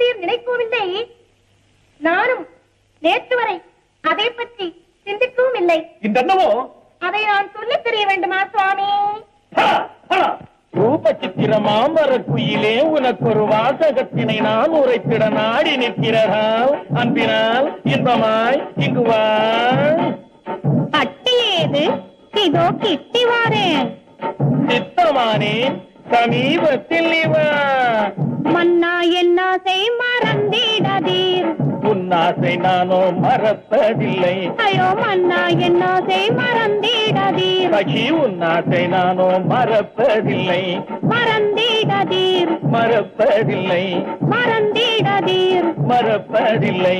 மறந்தீர் நினைக்கவில்லை நானும் நேற்று வரை அதை பற்றி சிந்திக்கவும் இல்லை இந்த என்னவோ அதை நான் சொல்லித் தெரிய வேண்டுமா சுவாமி? ரூப சித்திர மாமர குயிலே உனக்கு ஒரு வாசகத்தினை நான் உரைத்திட நாடி நிற்கிறதால் அன்பினால் இன்பமாய் இங்கு வா. பட்டி ஏது? இதோ கிட்டி வாரேன். சித்தமானேன் சமீபத்தில் இவா. செய் மறந்திடதீர். உன்னாசை நானோ மறப்பதில்லை. ஐயோ மன்னா என்ன செய் மறந்திடதீர். சகி உன்னாசை நானோ மறப்பதில்லை. மறந்திடதீர். மறப்பதில்லை. மறந்திடதீர். மறப்பதில்லை.